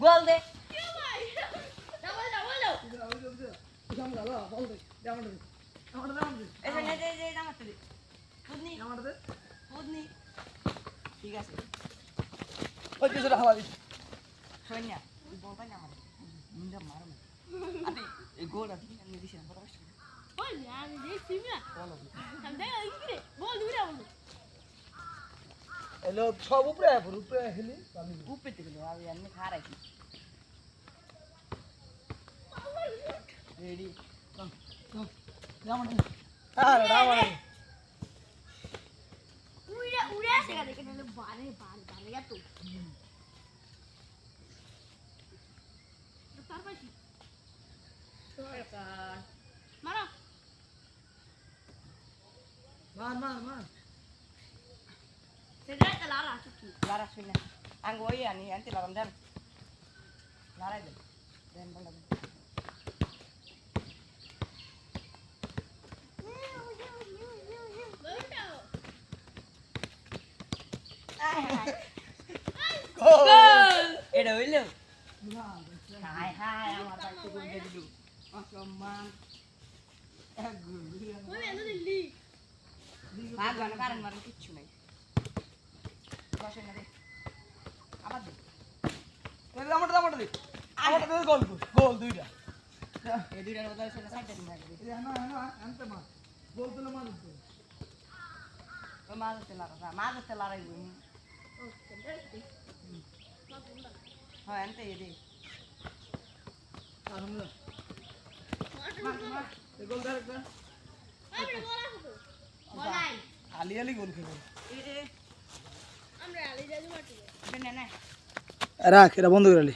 গেল দে ঠিক আছে ওই কিছু হাওয়া দিস সৈন্য তুই না আমার মুন্ডা মারো না গোল আছে দিছি না আমি দেখছি না আমি দেখ বল দিবি বল এলো সব উপরে আয় উপরে হেলি। আমি উপরে থেকে দাও আমি এমনি খারাইছি রেডি জাম দে আরে রাম আরে উড়ে উড়ে আসে গা দেখে নালে বারে বারে বারে এত মার মার মার সেটা একটা লারা আছে কি লারা সৈন্য আঙ্গ ওই আনি আনতে লাগাম দেন লারাই দেন দেন বল দেন এটা হইল হাই হাই আমার বাড়িতে গোল দিয়ে দিলু অসম্মান ভাগ গান কারণ মারণ কিচ্ছু নাই। বসে না আবার দে এই আমার আমার দে আমার দে গোল গোল দুইটা। এই দুইটার বদলে সেটা সাইডে দিন দে এই না না আনতে মার। গোল তুলে মার দে ও মাছ হতে লারা মাছ হতে লারাই বই। ও সেটা দি হ্যাঁ আনতে এ দে আর আমরা মার মার এই গোল ধর একটা আমরা বলা হতো বলাই আলি আলি গোল খেলব রাখ এটা বন্ধ করে আলি